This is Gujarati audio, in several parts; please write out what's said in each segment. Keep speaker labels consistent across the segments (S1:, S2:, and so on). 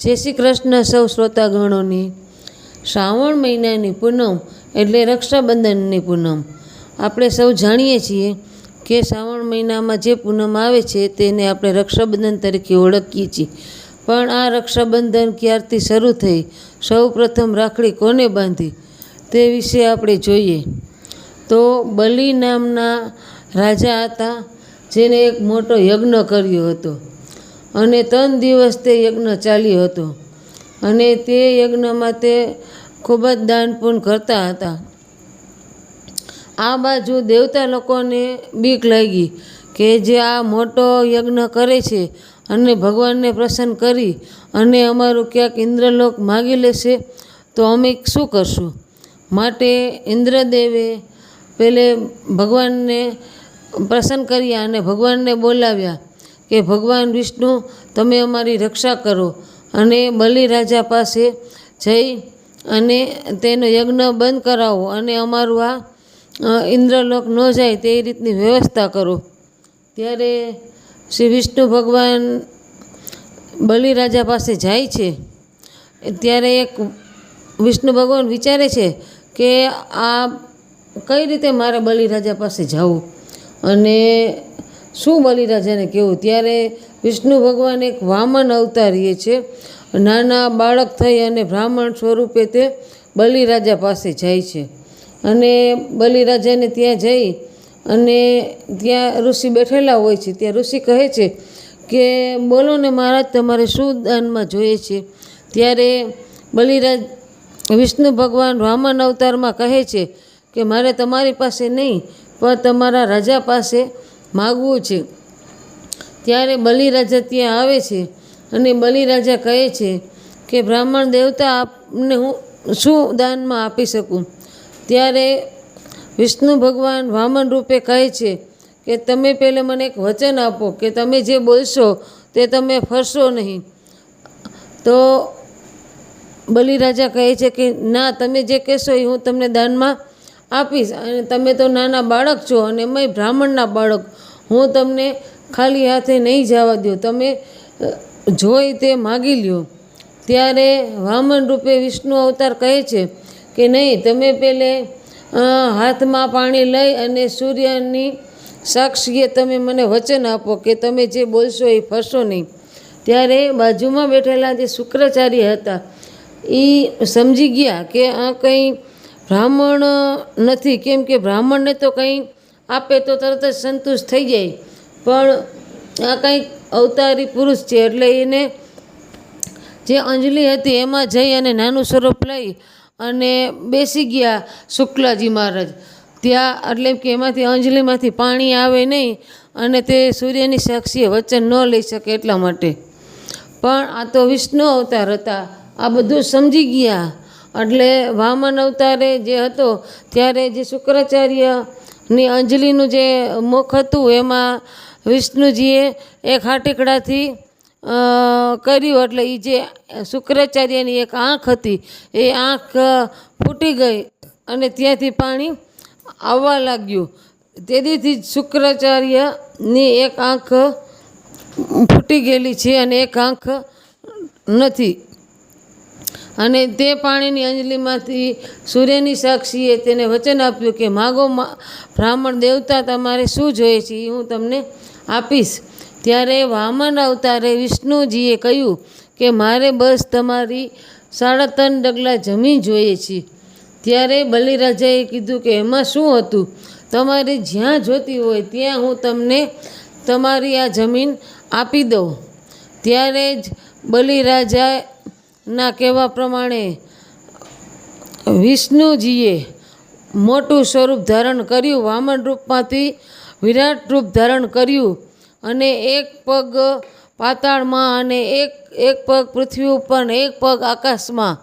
S1: જય શ્રી કૃષ્ણ સૌ શ્રોતાગણોની. શ્રાવણ મહિનાની પૂનમ એટલે રક્ષાબંધનની પૂનમ. આપણે સૌ જાણીએ છીએ કે શ્રાવણ મહિનામાં જે પૂનમ આવે છે તેને આપણે રક્ષાબંધન તરીકે ઓળખીએ છીએ. પણ આ રક્ષાબંધન ક્યારથી શરૂ થઈ? સૌ પ્રથમ રાખડી કોને બાંધી? તે વિશે આપણે જોઈએ. તો બલિ નામના રાજા હતા, જેને એક મોટો યજ્ઞ કર્યો હતો. અને ત્રણ દિવસ તે યજ્ઞ ચાલ્યો હતો. અને તે યજ્ઞમાં તે ખૂબ જ દાન પણ કરતા હતા. આ બાજુ દેવતા લોકોને બીક લાગી કે જે આ મોટો યજ્ઞ કરે છે અને ભગવાનને પ્રસન્ન કરી અને અમારું ક્યાંક ઇન્દ્રલોક માગી લેશે, તો અમે શું કરશું? માટે ઇન્દ્રદેવે પેલે ભગવાનને પ્રસન્ન કર્યા અને ભગવાનને બોલાવ્યા. કે ભગવાન વિષ્ણુ, તમે અમારી રક્ષા કરો. અને બલિરાજા પાસે જઈ અને તેનો યજ્ઞ બંધ કરાવો અને અમારું આ ઇન્દ્રલોક ન જાય તે રીતની વ્યવસ્થા કરો. ત્યારે શ્રી વિષ્ણુ ભગવાન બલિ રાજા પાસે જાય છે. ત્યારે એક વિષ્ણુ ભગવાન વિચારે છે કે આ કઈ રીતે મારે બલિ રાજા પાસે જવું અને શું બલિરાજાને કહેવું ત્યારે વિષ્ણુ ભગવાન એક વામન અવતારીએ છે. નાના બાળક થઈ અને બ્રાહ્મણ સ્વરૂપે તે બલિરાજા પાસે જાય છે. અને બલિરાજાને ત્યાં જઈ અને ત્યાં ઋષિ બેઠેલા હોય છે. ત્યાં ઋષિ કહે છે કે, બોલો ને મહારાજ, તમારે શું દાનમાં જોઈએ છે? ત્યારે બલિરાજ વિષ્ણુ ભગવાન વામન અવતારમાં કહે છે કે, મારે તમારી પાસે નહીં, પણ તમારા રાજા પાસે માગવું છે. ત્યારે બલિરાજા ત્યાં આવે છે અને બલિરાજા કહે છે કે બ્રાહ્મણ દેવતા આપને હું શું દાનમાં આપી શકું? ત્યારે વિષ્ણુ ભગવાન વામન રૂપે કહે છે કે તમે પહેલે મને એક વચન આપો કે તમે જે બોલશો તે તમે ફરશો નહીં. તો બલિરાજા કહે છે કે ના, તમે જે કહેશો એ હું તમને દાનમાં આપીશ. અને તમે તો નાના બાળક છો અને એમાંય બ્રાહ્મણના બાળક. હું તમને ખાલી હાથે નહીં જવા દો તમે જોઈ તે માગી લ્યો. ત્યારે વામન રૂપે વિષ્ણુ અવતાર કહે છે કે નહીં, તમે પહેલે હાથમાં પાણી લઈ અને સૂર્યની સાક્ષીએ તમે મને વચન આપો કે તમે જે બોલશો એ ફરશો નહીં. ત્યારે બાજુમાં બેઠેલા જે શુક્રાચાર્ય હતા એ સમજી ગયા કે આ કંઈ બ્રાહ્મણ નથી. કેમ કે બ્રાહ્મણને તો કંઈ આપે તો તરત જ સંતુષ્ટ થઈ જાય. પણ આ કંઈક અવતારી પુરુષ છે એટલે એને જે અંજલિ હતી એમાં જઈ અને નાનું સ્વરૂપ લઈ અને બેસી ગયા શુક્લાજી મહારાજ. ત્યાં એટલે કે એમાંથી અંજલિમાંથી પાણી આવે નહીં અને તે સૂર્યની સાક્ષીએ વચન ન લઈ શકે એટલા માટે. પણ આ તો વિષ્ણુ અવતાર હતા. આ બધું સમજી ગયા. એટલે વામન અવતારે જે હતો, ત્યારે જે શુક્રાચાર્યની અંજલિનું જે મુખ હતું, એમાં વિષ્ણુજીએ એક હાટીકડાથી કર્યું. એટલે એ જે શુક્રાચાર્યની એક આંખ હતી, એ આંખ ફૂટી ગઈ અને ત્યાંથી પાણી આવવા લાગ્યું. તેથી જ શુક્રાચાર્યની એક આંખ ફૂટી ગયેલી છે અને એક આંખ નથી. અને તે પાણીની અંજલિમાંથી સૂર્યની સાક્ષીએ તેને વચન આપ્યું કે, માગો બ્રાહ્મણ દેવતા તમારે શું જોઈએ છે એ હું તમને આપીશ. ત્યારે વામન અવતારે વિષ્ણુજીએ કહ્યું કે, મારે બસ તમારી સાડા ત્રણ ડગલા જમીન જોઈએ છે. ત્યારે બલિરાજાએ કીધું કે, એમાં શું હતું? તમારે જ્યાં જોતી હોય ત્યાં હું તમને તમારી આ જમીન આપી દઉં. ત્યારે જ બલિરાજાના કહેવા પ્રમાણે વિષ્ણુજીએ મોટું સ્વરૂપ ધારણ કર્યું, વામન રૂપમાંથી વિરાટ રૂપ ધારણ કર્યું અને એક પગ પાતાળમાં અને એક એક પગ પૃથ્વી ઉપર ને એક પગ આકાશમાં.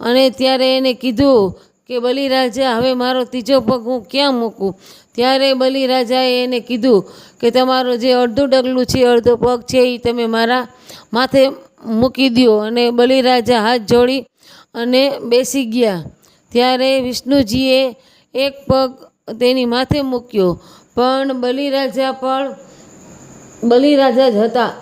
S1: અને ત્યારે એને કીધું કે, બલિરાજા, હવે મારો ત્રીજો પગ હું ક્યાં મૂકું? ત્યારે બલિરાજાએ એને કીધું કે, તમારો જે અડધું ડગલું છે, અડધો પગ છે એ તમે મારા માથે મૂકી દો અને બલિરાજા હાથ જોડી અને બેસી ગયા. ત્યારે વિષ્ણુજીએ એક પગ તેની માથે મૂક્યો. પણ બલિરાજા પણ, બલિરાજા જ હતા.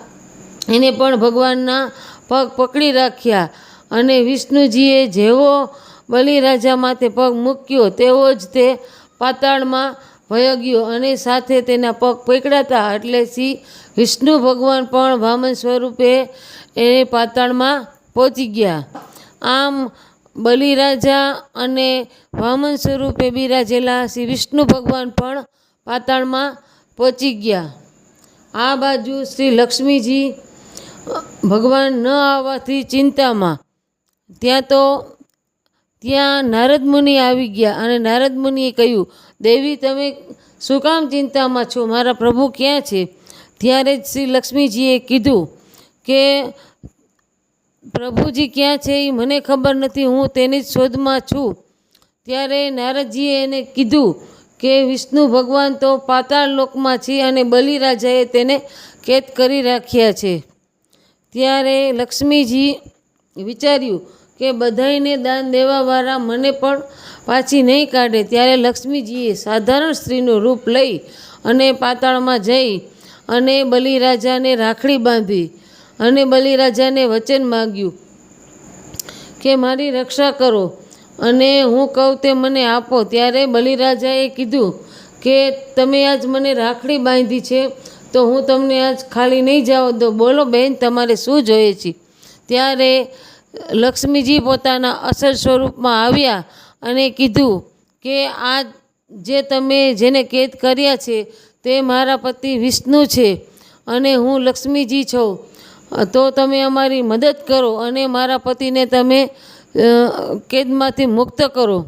S1: એને પણ ભગવાનના પગ પકડી રાખ્યા અને વિષ્ણુજીએ જેવો બલિરાજા માથે પગ મૂક્યો, તેવો જ તે પાતાળમાં વયો ગયો અને સાથે તેના પગ પકડાતા એટલે શ્રી વિષ્ણુ ભગવાન પણ વામન સ્વરૂપે એ પાતાળમાં પહોંચી ગયા. આમ બલિરાજા અને વામન સ્વરૂપે બિરાજેલા શ્રી વિષ્ણુ ભગવાન પણ પાતાળમાં પહોંચી ગયા. આ બાજુ શ્રી લક્ષ્મીજી ભગવાન ન આવવાથી ચિંતામાં. ત્યાં તો ત્યાં નારદ મુનિ આવી ગયા અને નારદ મુનિએ કહ્યું, દેવી, તમે શું કામ ચિંતામાં છો? મારા પ્રભુ ક્યાં છે? ત્યારે જ શ્રી લક્ષ્મીજીએ કીધું કે, પ્રભુજી ક્યાં છે એ મને ખબર નથી, હું તેની જ શોધમાં છું. ત્યારે નારદજીએ એને કીધું કે, વિષ્ણુ ભગવાન તો પાતાળ લોકમાં છે અને બલિરાજાએ તેને કેદ કરી રાખ્યા છે. ત્યારે લક્ષ્મીજી વિચાર્યું કે બધાઈને દાન દેવાવાળા મને પણ પાછી નહીં કાઢે. ત્યારે લક્ષ્મીજીએ સાધારણ સ્ત્રીનું રૂપ લઈ અને પાતાળમાં જઈ અને બલિરાજાને રાખડી બાંધી અને બલિરાજાને વચન માગ્યું કે મારી રક્ષા કરો અને હું કહું તે મને આપો. ત્યારે બલિરાજાએ કીધું કે તમે આજ મને રાખડી બાંધી છે તો હું તમને આજ ખાલી નહીં જાઓ દો. બોલો બેન, તમારે શું જોઈએ છે? ત્યારે લક્ષ્મીજી પોતાના અસલ સ્વરૂપમાં આવ્યા અને કીધું કે આ જે તમે જેને કેદ કર્યા છે, તે મારા પતિ વિષ્ણુ છે અને હું લક્ષ્મીજી છું. તો તમે અમારી મદદ કરો અને મારા પતિને તમે કેદમાંથી મુક્ત કરો.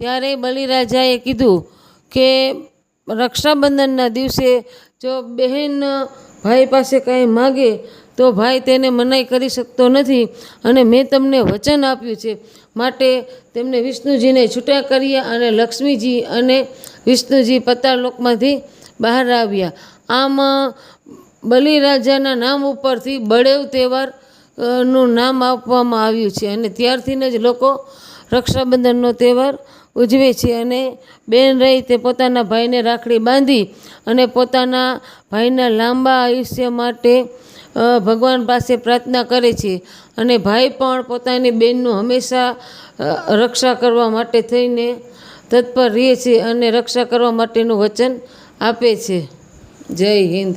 S1: ત્યારે બલિરાજાએ કીધું કે રક્ષાબંધનના દિવસે જો બહેન ભાઈ પાસે કંઈ માગે તો ભાઈ તેને મનાઈ કરી શકતો નથી અને મેં તમને વચન આપ્યું છે. માટે તેમને વિષ્ણુજીને છૂટા કર્યા અને લક્ષ્મીજી અને વિષ્ણુજી પતાળલોકમાંથી બહાર આવ્યા. આમ બલિરાજાના નામ ઉપરથી બળેવ તહેવારનું નામ આપવામાં આવ્યું છે અને ત્યારથી જ લોકો રક્ષાબંધનનો તહેવાર ઉજવે છે અને બેન રહી તે પોતાના ભાઈને રાખડી બાંધી અને પોતાના ભાઈના લાંબા આયુષ્ય માટે ભગવાન પાસે પ્રાર્થના કરે છે અને ભાઈ પણ પોતાની બહેનનું હંમેશા રક્ષા કરવા માટે થઈને તત્પર રહે છે અને રક્ષા કરવા માટેનું વચન આપે છે. જય હિન્દ.